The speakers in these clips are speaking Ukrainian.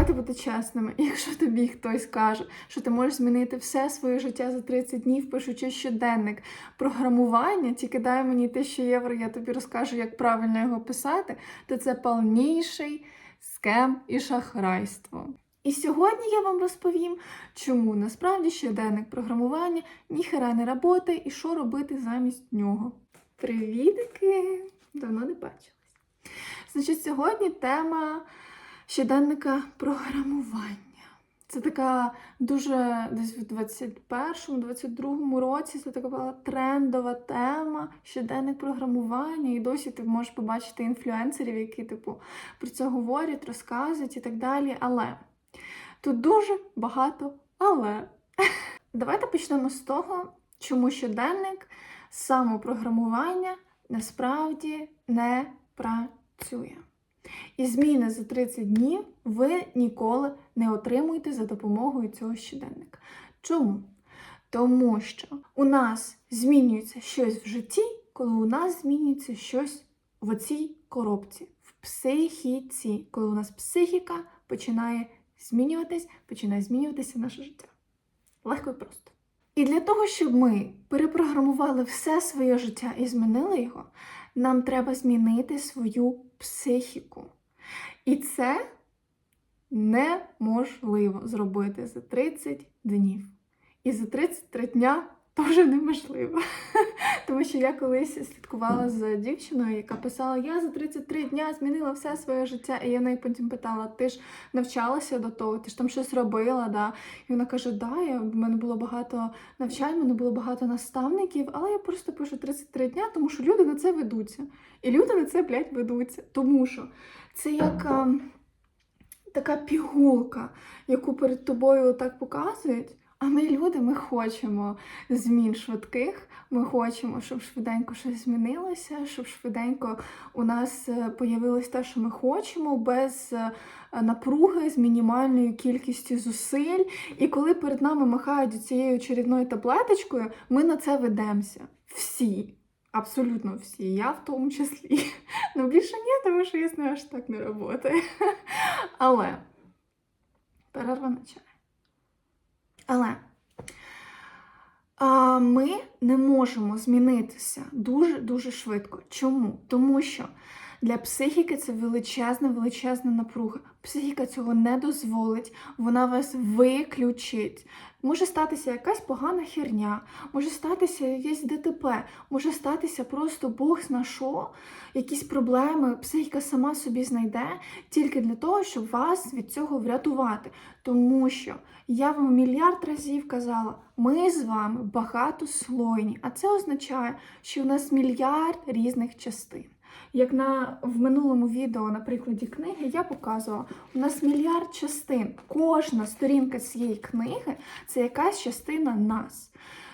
давайте бути чесними. Якщо тобі хтось каже, що ти можеш змінити все своє життя за 30 днів, пишучи щоденник програмування, тільки дай мені 1000 євро, я тобі розкажу, як правильно його писати, то це повніший скем і шахрайство. І сьогодні я вам розповім, чому насправді щоденник програмування ніхера не роботи і що робити замість нього. Привітики! Давно не бачились. Значить, сьогодні тема щоденника програмування. Це така дуже десь в 21-22 році це така була трендова тема щоденник програмування. І досі ти можеш побачити інфлюенсерів, які типу про це говорять, розказують і так далі. Але тут дуже багато але. Давайте почнемо з того, чому щоденник самопрограмування насправді не працює. І зміни за 30 днів ви ніколи не отримуєте за допомогою цього щоденника. Чому? Тому що у нас змінюється щось в житті, коли у нас змінюється щось в оцій коробці, в психіці, коли у нас психіка починає змінюватись, починає змінюватися наше життя. Легко і просто. І для того, щоб ми перепрограмували все своє життя і змінили його, нам треба змінити свою психіку. І це неможливо зробити за 30 днів. І за 33 дня теж неможливо. Тому що я колись слідкувала за дівчиною, яка писала: Я за 33 дня змінила все своє життя. І я в неї потім питала: ти ж навчалася до того, ти ж там щось робила? Да? І вона каже: Да, я, в мене було багато навчань, в мене було багато наставників, але я просто пишу 33 дня, тому що люди на це ведуться. І люди на це, блядь, ведуться. Тому що це як така пігулка, яку перед тобою так показують. А ми люди, ми хочемо змін швидких, ми хочемо, щоб швиденько щось змінилося, щоб швиденько у нас е, появилось те, що ми хочемо, без е, напруги, з мінімальною кількістю зусиль. І коли перед нами махають цією чарівною таблеточкою, ми на це ведемося. Всі. Абсолютно всі, я в тому числі. Ну, більше ні, тому що я знаю, що так не працює. Але перерва на чай. Але ми не можемо змінитися дуже-дуже швидко. Чому? Тому що для психіки це величезна, величезна напруга. Психіка цього не дозволить, вона вас виключить. Може статися якась погана херня, може статися якесь ДТП, може статися просто Бог зна що, якісь проблеми. Психіка сама собі знайде тільки для того, щоб вас від цього врятувати. Тому що я вам мільярд разів казала, ми з вами багатослойні, а це означає, що у нас мільярд різних частин. Як на в минулому відео на прикладі книги я показувала, у нас мільярд частин. Кожна сторінка цієї книги це якась частина нас.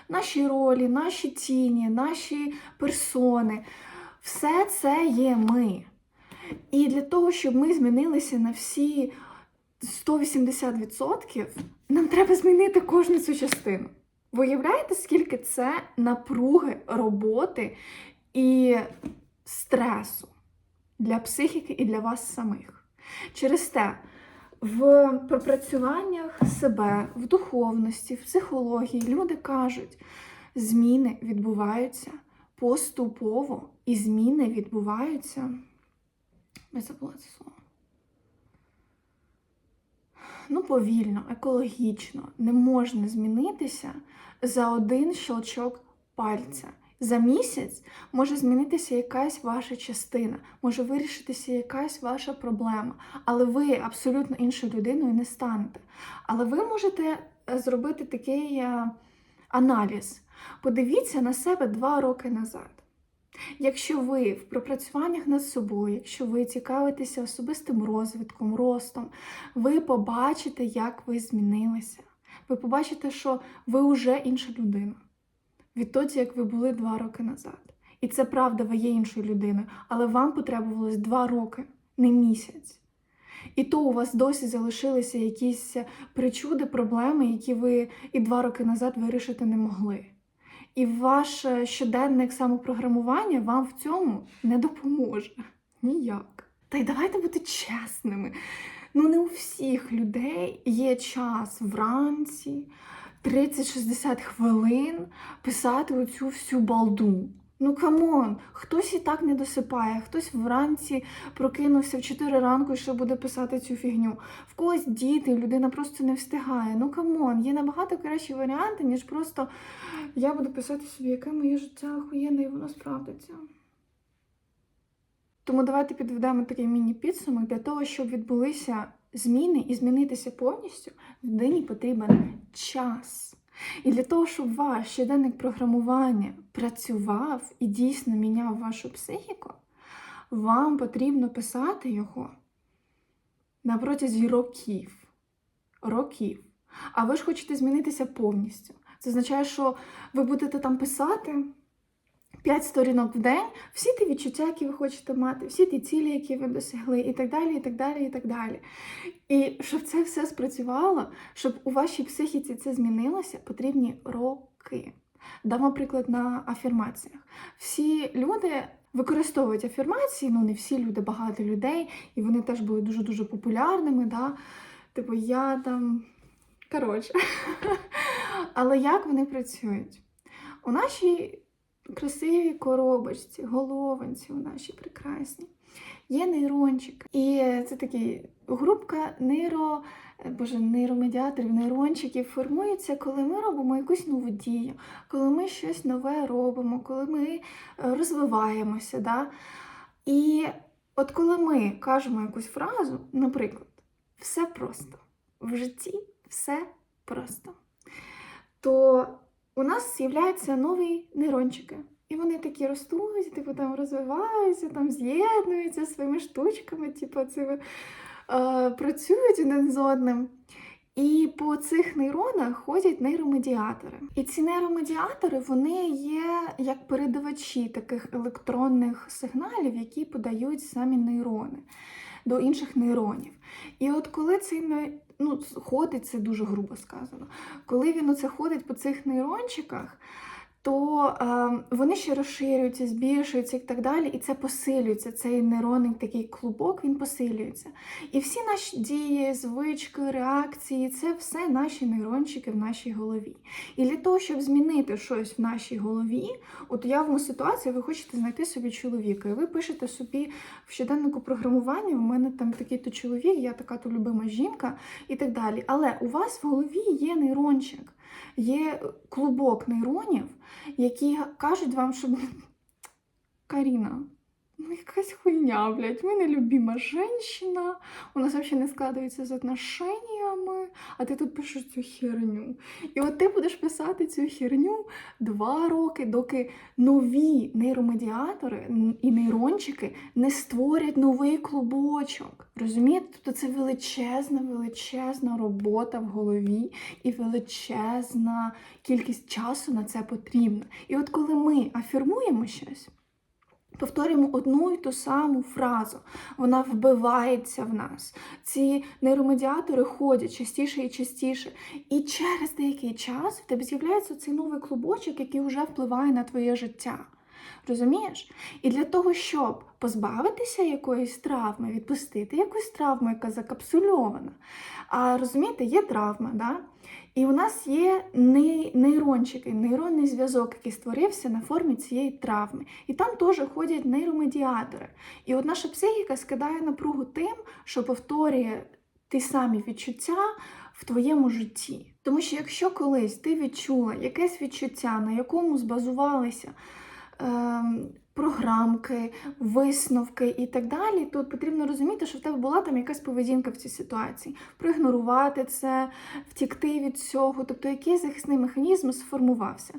Наші ролі, наші тіні, наші персони. Все це є ми. І для того, щоб ми змінилися на всі 180%, нам треба змінити кожну цю частину. Ви уявляєте, скільки це напруги роботи і стресу для психіки і для вас самих. Через те, в пропрацюваннях себе, в духовності, в психології люди кажуть, зміни відбуваються поступово, і зміни відбуваються. Я забула це слово. Ну, повільно, екологічно, не можна змінитися за один щелчок пальця. За місяць може змінитися якась ваша частина, може вирішитися якась ваша проблема, але ви абсолютно іншою людиною не станете. Але ви можете зробити такий е, аналіз. Подивіться на себе два роки назад. Якщо ви в пропрацюваннях над собою, якщо ви цікавитеся особистим розвитком, ростом, ви побачите, як ви змінилися. Ви побачите, що ви вже інша людина відтоді, як ви були два роки назад. І це правда, ви є іншою людиною, але вам потребувалось два роки, не місяць. І то у вас досі залишилися якісь причуди, проблеми, які ви і два роки назад вирішити не могли. І ваш щоденник самопрограмування вам в цьому не допоможе. Ніяк. Та й давайте бути чесними. Ну, не у всіх людей є час вранці 30-60 хвилин писати оцю всю балду. Ну камон, хтось і так не досипає, хтось вранці прокинувся в 4 ранку ще буде писати цю фігню. В когось діти, людина просто не встигає. Ну камон, є набагато кращі варіанти, ніж просто я буду писати собі, яке моє життя охуєнне, і воно справдиться. Тому давайте підведемо такий міні-підсумок для того, щоб відбулися зміни і змінитися повністю, людині потрібен час. І для того, щоб ваш щоденник програмування працював і дійсно міняв вашу психіку, вам потрібно писати його на протязі років. Років. А ви ж хочете змінитися повністю. Це означає, що ви будете там писати 5 сторінок в день, всі ті відчуття, які ви хочете мати, всі ті цілі, які ви досягли, і так далі, і так далі, і так далі. І щоб це все спрацювало, щоб у вашій психіці це змінилося, потрібні роки. Дамо приклад на афірмаціях. Всі люди використовують афірмації, ну не всі люди, багато людей, і вони теж були дуже-дуже популярними. Да? Типу, я там. Коротше. Але як вони працюють? У нашій красивій коробочці, головонці у нашій прекрасній, є нейрончик. І це такий групка нейро, боже, нейромедіаторів, нейрончиків формується, коли ми робимо якусь нову дію, коли ми щось нове робимо, коли ми е, розвиваємося. Да? І от коли ми кажемо якусь фразу, наприклад, все просто в житті все просто, то у нас з'являються нові нейрончики. І вони такі ростуть, типу там розвиваються, там з'єднуються своїми штучками, типу, цими, е, працюють один з одним. І по цих нейронах ходять нейромедіатори. І ці нейромедіатори вони є як передавачі таких електронних сигналів, які подають самі нейрони до інших нейронів. І от коли цей ну, ходить, це дуже грубо сказано. Коли він оце ходить по цих нейрончиках, то е, вони ще розширюються, збільшуються і так далі, і це посилюється. Цей нейронний такий клубок він посилюється. І всі наші дії, звички, реакції це все наші нейрончики в нашій голові. І для того, щоб змінити щось в нашій голові, от уявимо ситуацію, ви хочете знайти собі чоловіка, і ви пишете собі в щоденнику програмування, у мене там такий-то чоловік, я така то любима жінка і так далі. Але у вас в голові є нейрончик, є клубок нейронів, які кажуть вам, що Каріна, ну якась хуйня, блядь, ми не любима женщина, у нас взагалі не складається з отношеннями, а ти тут пишеш цю херню. І от ти будеш писати цю херню два роки, доки нові нейромедіатори і нейрончики не створять новий клубочок. Розумієте? Тобто це величезна, величезна робота в голові і величезна кількість часу на це потрібна. І от коли ми афірмуємо щось, повторюємо одну і ту саму фразу, вона вбивається в нас. Ці нейромедіатори ходять частіше і частіше. І через деякий час в тебе з'являється цей новий клубочок, який вже впливає на твоє життя. Розумієш? І для того, щоб позбавитися якоїсь травми, відпустити якусь травму, яка закапсульована. А розумієте, є травма, да? і у нас є ней- нейрончики, нейронний зв'язок, який створився на формі цієї травми. І там теж ходять нейромедіатори. І от наша психіка скидає напругу тим, що повторює ті самі відчуття в твоєму житті. Тому що якщо колись ти відчула якесь відчуття, на якому збазувалися програмки, висновки і так далі, то потрібно розуміти, що в тебе була там якась поведінка в цій ситуації. Проігнорувати це, втікти від цього, тобто якийсь захисний механізм сформувався.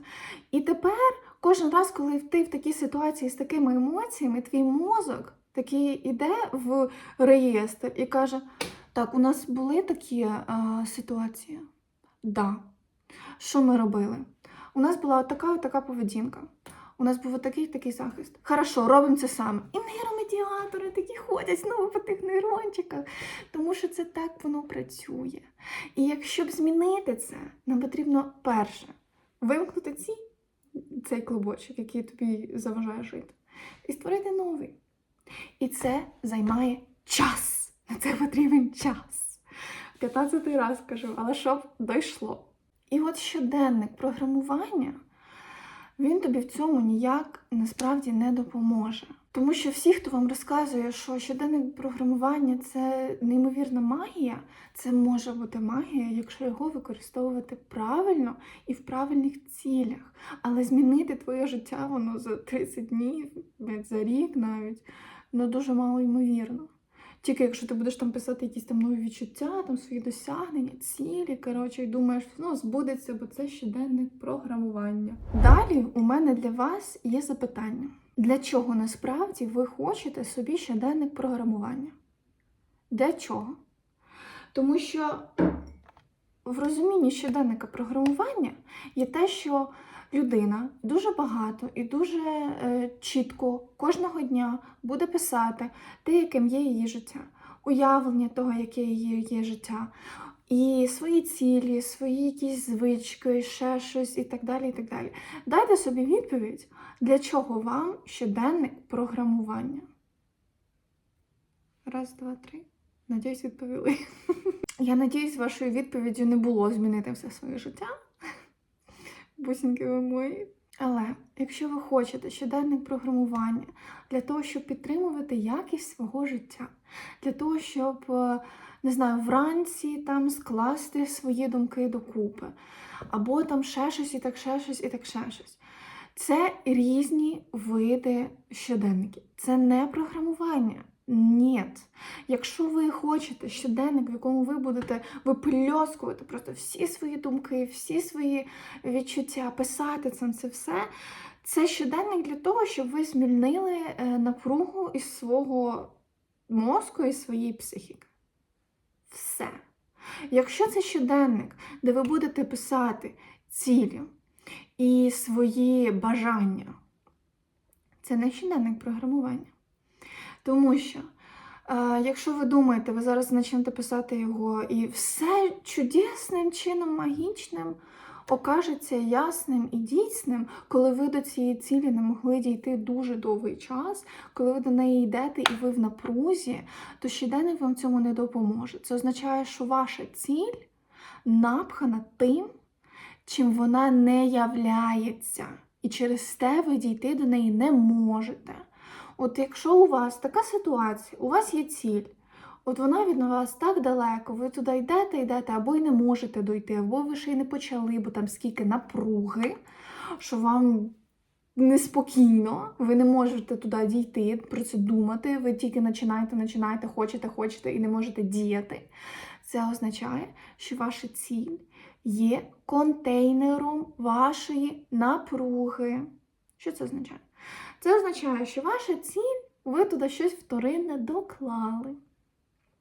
І тепер кожен раз, коли ти в такій ситуації з такими емоціями, твій мозок такий іде в реєстр і каже: так, у нас були такі а, ситуації? Да. Що ми робили? У нас була така така поведінка. У нас був такий такий захист. Хорошо, робимо це саме. І нейромедіатори такі ходять знову по тих нейрончиках, тому що це так воно працює. І якщо б змінити це, нам потрібно перше вимкнути ці, цей клубочок, який тобі заважає жити, і створити новий. І це займає час. На це потрібен час. 15 раз кажу, але щоб дійшло. І от щоденник програмування, він тобі в цьому ніяк насправді не допоможе. Тому що всі, хто вам розказує, що щоденник програмування це неймовірна магія, це може бути магія, якщо його використовувати правильно і в правильних цілях. Але змінити твоє життя воно за 30 днів, за рік навіть, ну дуже мало ймовірно. Тільки якщо ти будеш там писати якісь там нові відчуття, там свої досягнення, цілі, коротше, і думаєш, ну, збудеться, бо це щоденник програмування. Далі у мене для вас є запитання: для чого насправді ви хочете собі щоденник програмування? Для чого? Тому що в розумінні щоденника програмування є те, що людина дуже багато і дуже е, чітко кожного дня буде писати те, яким є її життя, уявлення того, яке її є життя, і свої цілі, свої якісь звички, ще щось і так далі. і так далі. Дайте собі відповідь, для чого вам щоденник програмування. Раз, два, три. Надіюсь, відповіли. Я надіюсь, вашою відповіддю не було змінити все своє життя. Бусіньки ви мої. Але якщо ви хочете щоденник програмування для того, щоб підтримувати якість свого життя, для того, щоб, е, не знаю, вранці там скласти свої думки докупи, або там ще щось, і так ще щось, і так ще щось. Це різні види щоденників. Це не програмування. Ні. Якщо ви хочете щоденник, в якому ви будете випльоскувати просто всі свої думки, всі свої відчуття, писати це, це все, це щоденник для того, щоб ви звільнили е, напругу із свого мозку і своєї психіки. Все. Якщо це щоденник, де ви будете писати цілі і свої бажання, це не щоденник програмування. Тому що, е, якщо ви думаєте, ви зараз почнете писати його, і все чудесним чином, магічним окажеться ясним і дійсним, коли ви до цієї цілі не могли дійти дуже довгий час, коли ви до неї йдете і ви в напрузі, то щоденник вам цьому не допоможе. Це означає, що ваша ціль напхана тим, чим вона не являється. І через те ви дійти до неї не можете. От якщо у вас така ситуація, у вас є ціль, от вона від вас так далеко, ви туди йдете, йдете, або й не можете дойти, або ви ще й не почали, бо там скільки напруги, що вам неспокійно, ви не можете туди дійти, про це думати, ви тільки починаєте, починаєте, хочете, хочете і не можете діяти. Це означає, що ваша ціль є контейнером вашої напруги. Що це означає? Це означає, що ваша ціль, ви туди щось вторинне доклали.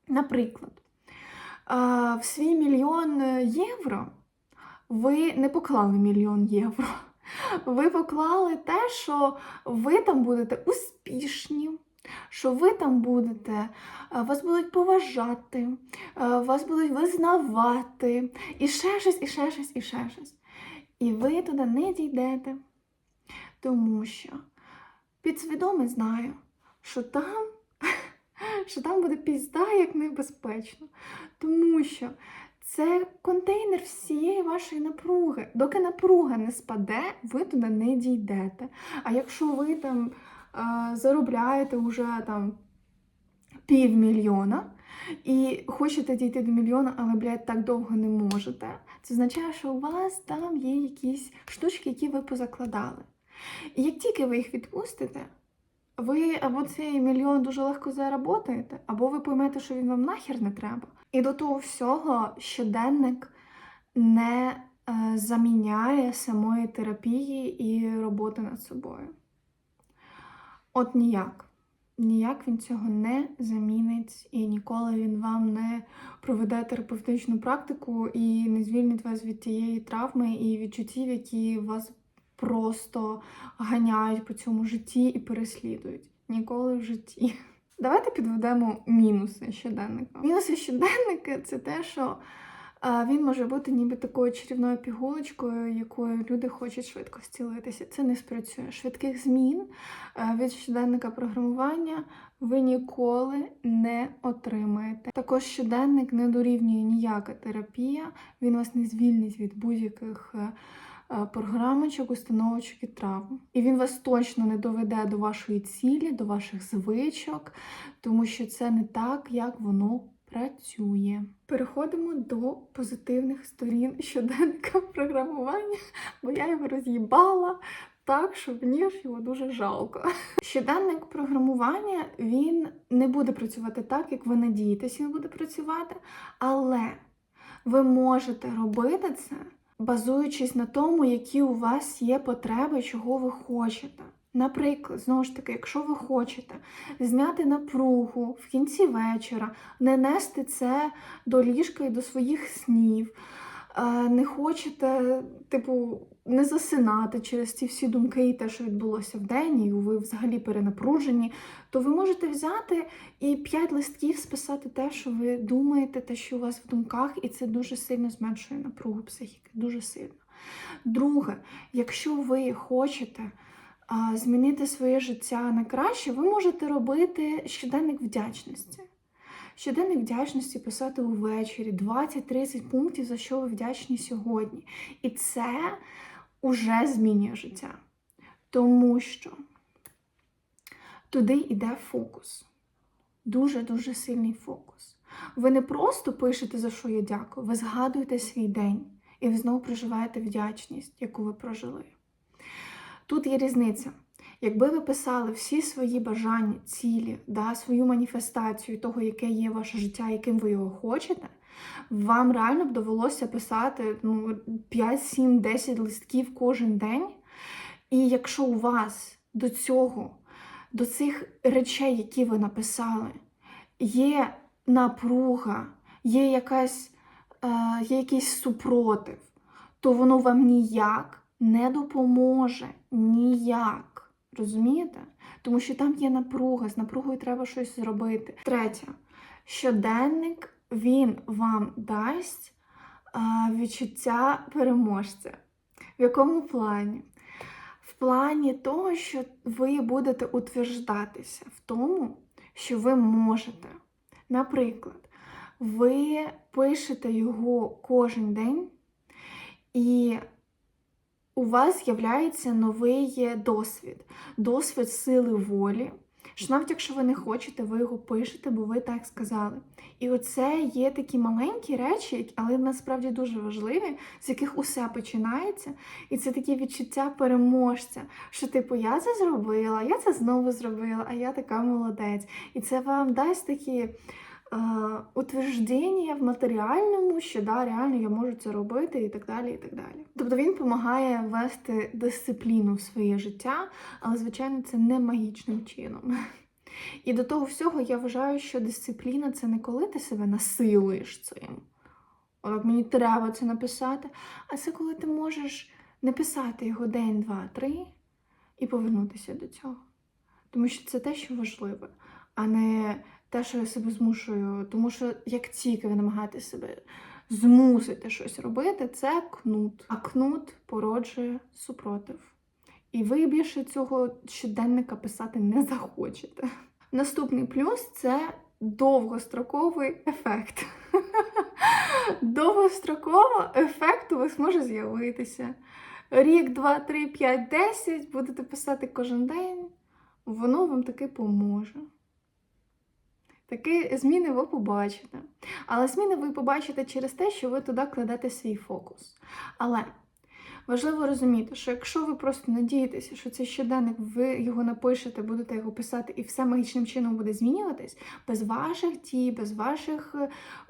Наприклад, в свій мільйон євро ви не поклали мільйон євро. Ви поклали те, що ви там будете успішні, що ви там будете, вас будуть поважати, вас будуть визнавати, і ще щось, і ще щось, і ще щось. І ви туди не дійдете, тому що підсвідоме знаю, що там, що там буде пізда як небезпечно. Тому що це контейнер всієї вашої напруги. Доки напруга не спаде, ви туди не дійдете. А якщо ви там е, заробляєте вже там півмільйона і хочете дійти до мільйона, але, блядь, так довго не можете, це означає, що у вас там є якісь штучки, які ви позакладали. Як тільки ви їх відпустите, ви або цей мільйон дуже легко заработаєте, або ви поймете, що він вам нахер не треба. І до того всього щоденник не е, заміняє самої терапії і роботи над собою. От ніяк. Ніяк він цього не замінить, і ніколи він вам не проведе терапевтичну практику і не звільнить вас від тієї травми і відчуттів, які вас просто ганяють по цьому житті і переслідують. Ніколи в житті. Давайте підведемо мінуси щоденника. Мінуси щоденника це те, що Він може бути ніби такою чарівною пігулочкою, якою люди хочуть швидко зцілитися. Це не спрацює. Швидких змін е, від щоденника програмування ви ніколи не отримаєте. Також щоденник не дорівнює ніяка терапія, він вас не звільнить від будь-яких. Е, Програмочок, установочок і травм. І він вас точно не доведе до вашої цілі, до ваших звичок, тому що це не так, як воно працює. Переходимо до позитивних сторін щоденника програмування, бо я його роз'їбала так, що мені ж його дуже жалко. Щоденник програмування він не буде працювати так, як ви надієтесь, він буде працювати, але ви можете робити це, базуючись на тому, які у вас є потреби, чого ви хочете. Наприклад, знову ж таки, якщо ви хочете зняти напругу в кінці вечора, не нести це до ліжка і до своїх снів, е, не хочете, типу, не засинати через ці всі думки і те, що відбулося в день, і ви взагалі перенапружені, то ви можете взяти і п'ять листків списати те, що ви думаєте, те, що у вас в думках, і це дуже сильно зменшує напругу психіки. Дуже сильно. Друге, якщо ви хочете змінити своє життя на краще, ви можете робити щоденник вдячності. Щоденник вдячності писати увечері 20-30 пунктів, за що ви вдячні сьогодні. І це уже змінює життя. Тому що туди йде фокус. Дуже-дуже сильний фокус. Ви не просто пишете, за що я дякую, ви згадуєте свій день і ви знову проживаєте вдячність, яку ви прожили. Тут є різниця. Якби ви писали всі свої бажання, цілі, да, свою маніфестацію того, яке є ваше життя, яким ви його хочете, вам реально б довелося писати ну, 5, 7, 10 листків кожен день. І якщо у вас до цього, до цих речей, які ви написали, є напруга, є, якась, е, є якийсь супротив, то воно вам ніяк не допоможе. Ніяк. Розумієте? Тому що там є напруга, з напругою треба щось зробити. Третє, щоденник він вам дасть відчуття переможця. В якому плані? В плані того, що ви будете утверждатися в тому, що ви можете. Наприклад, ви пишете його кожен день, і у вас з'являється новий досвід, досвід сили волі. Що навіть якщо ви не хочете, ви його пишете, бо ви так сказали. І оце є такі маленькі речі, але насправді дуже важливі, з яких усе починається. І це такі відчуття переможця, що, типу, я це зробила, я це знову зробила, а я така молодець. І це вам дасть такі е, утвердження в матеріальному, що да, реально я можу це робити, і так далі. і так далі. Тобто він допомагає ввести дисципліну в своє життя, але, звичайно, це не магічним чином. І до того всього я вважаю, що дисципліна це не коли ти себе насилуєш цим. От мені треба це написати, а це коли ти можеш не писати його день, два, три і повернутися до цього. Тому що це те, що важливе, а не те, що я себе змушую. Тому що як тільки ви намагаєтесь себе змусити щось робити, це кнут. А кнут породжує супротив. І ви більше цього щоденника писати не захочете. Наступний плюс це довгостроковий ефект. Довгостроково ефект у вас може з'явитися. Рік, два, три, п'ять, десять будете писати кожен день, воно вам таки поможе. Такі зміни ви побачите. Але зміни ви побачите через те, що ви туди кладете свій фокус. Але важливо розуміти, що якщо ви просто надієтеся, що цей щоденник, ви його напишете, будете його писати, і все магічним чином буде змінюватись, без ваших дій, без ваших,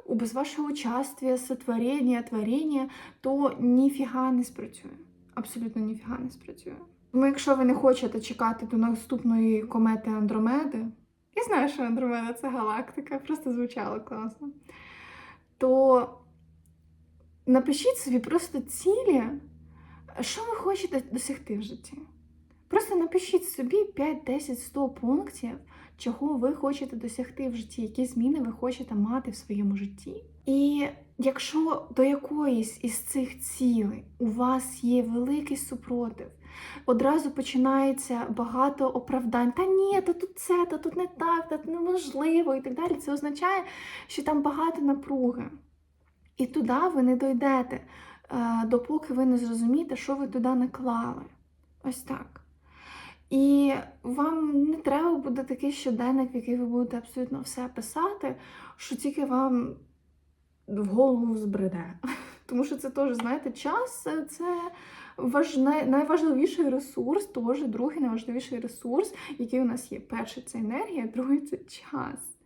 без вашого участия, сотворення, творення, то ніфіга не спрацює. Абсолютно ніфіга не спрацює. Тому якщо ви не хочете чекати до наступної комети Андромеди, я знаю, що Андромеда це галактика, просто звучало класно. То напишіть собі просто цілі, що ви хочете досягти в житті. Просто напишіть собі 5, 10, 100 пунктів, чого ви хочете досягти в житті, які зміни ви хочете мати в своєму житті. І якщо до якоїсь із цих цілей у вас є великий супротив, одразу починається багато оправдань. Та ні, та тут це, та тут не так, та неможливо і так далі. Це означає, що там багато напруги. І туди ви не дойдете, е, допоки ви не зрозумієте, що ви туди наклали. Ось так. І вам не треба буде такий щоденник, в який ви будете абсолютно все писати, що тільки вам в голову збреде. Тому що це теж, знаєте, час це важне, найважливіший ресурс, теж другий найважливіший ресурс, який у нас є. Перший це енергія, другий це час.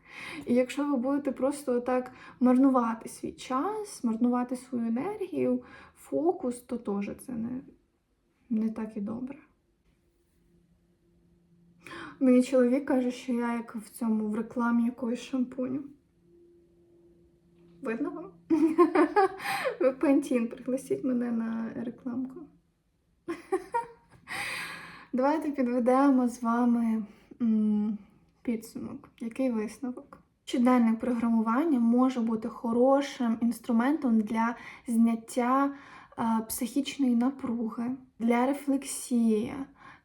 І якщо ви будете просто так марнувати свій час, марнувати свою енергію, фокус, то теж це не, не так і добре. Мені чоловік каже, що я як в цьому в рекламі якоїсь шампуню. Видно вам? Ви Пантін, пригласіть мене на рекламку. Давайте підведемо з вами підсумок. Який висновок? Щоденне програмування може бути хорошим інструментом для зняття е, психічної напруги, для рефлексії,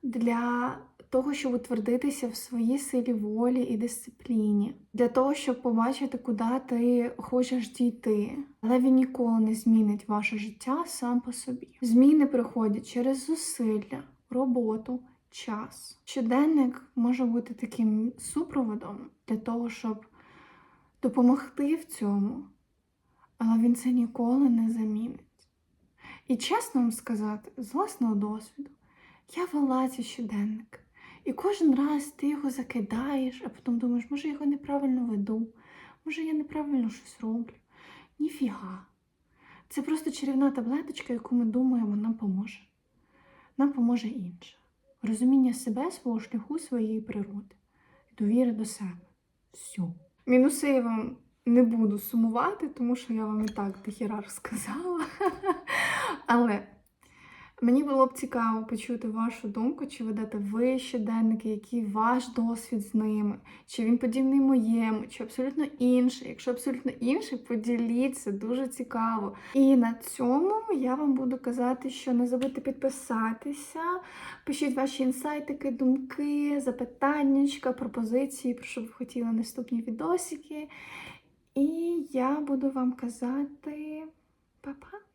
для того, щоб утвердитися в своїй силі волі і дисципліні, для того, щоб побачити, куди ти хочеш дійти. Але він ніколи не змінить ваше життя сам по собі. Зміни приходять через зусилля, роботу, час. Щоденник може бути таким супроводом для того, щоб допомогти в цьому, але він це ніколи не замінить. І чесно вам сказати, з власного досвіду, я вела цей щоденник. І кожен раз ти його закидаєш, а потім думаєш, може, я його неправильно веду, може, я неправильно щось роблю. Ніфіга. Це просто чарівна таблеточка, яку ми думаємо, нам поможе. Нам поможе інше. Розуміння себе, свого шляху, своєї природи, довіри до себе. Все. Мінуси я вам не буду сумувати, тому що я вам і так дохіра розказала. Але мені було б цікаво почути вашу думку, чи ведете ви щоденники, який ваш досвід з ними, чи він подібний моєму, чи абсолютно інший. Якщо абсолютно інший, поділіться, дуже цікаво. І на цьому я вам буду казати, що не забудьте підписатися, пишіть ваші інсайтики, думки, запитаннячка, пропозиції, про що ви хотіли наступні відосики. І я буду вам казати па-па!